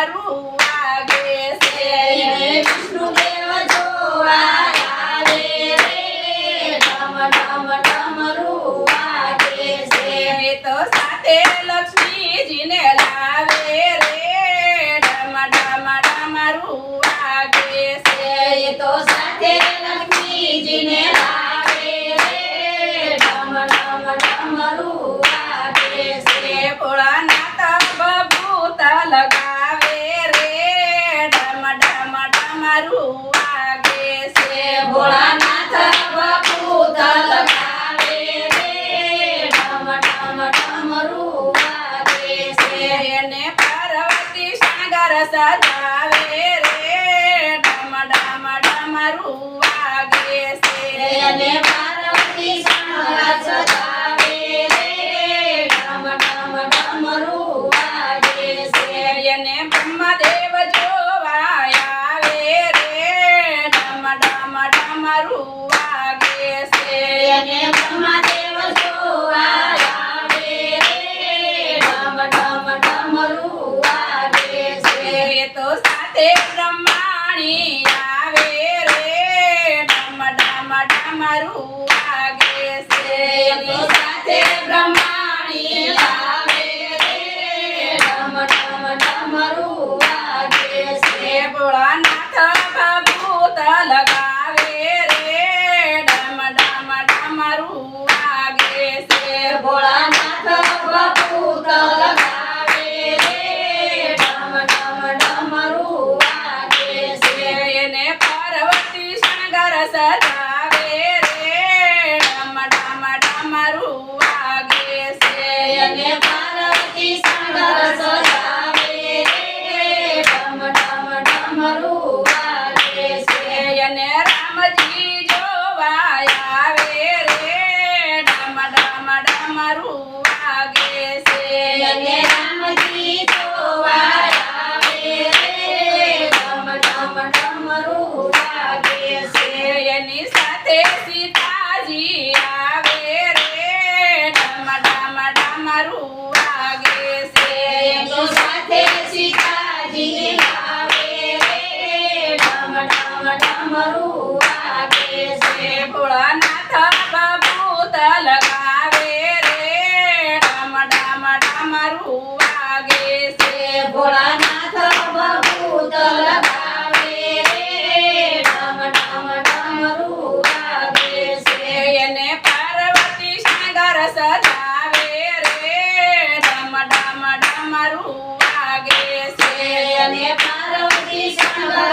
મારું વાગે જોવા આવે રે ટમ ટમ ટમરું છે. તો સાથે લક્ષ્મીજીને લા મારું વાગે છે. ભોળાનાથ બાપુ તલ ગાવે રે ઢમ ઢમ ઢમરું વાગે છે. એને પાર્વતી સાગર સજાવે રે. ઢમ ఉన్నారు મારું વાગે છે. ભોળાનાથ બબુ તલગાવે રે. ડમ ડમ ડમરું વાગે છે. એને પાર્વતી સાગર સજાવે છે. એને પાર્વતી સાગર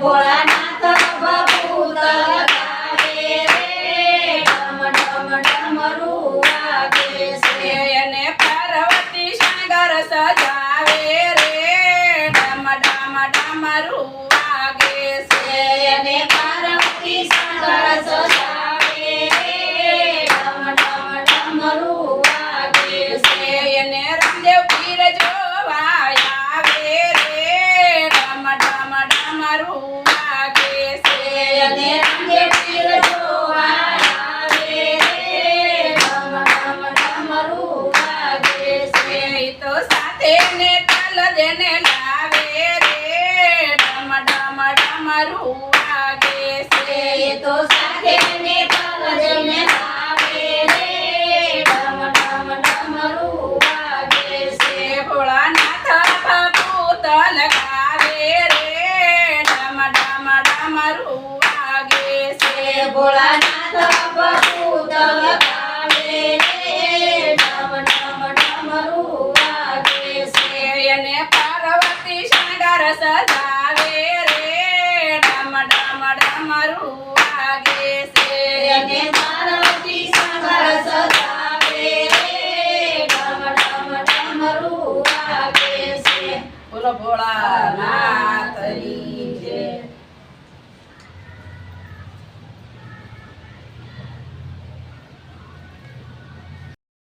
Bola. તેને લાવે રે. ડમ ડમ વાગે છે. એ તો સાથે ને પગજને આવે રે. ડમ ડમ ડમરું વાગે છે. ભોળાનાથ ભભૂત ગાવે રે. ડમ ડમ ડમરું વાગે છે. ભોળાનાથ ભભૂત બોલો ભોળાનાથની.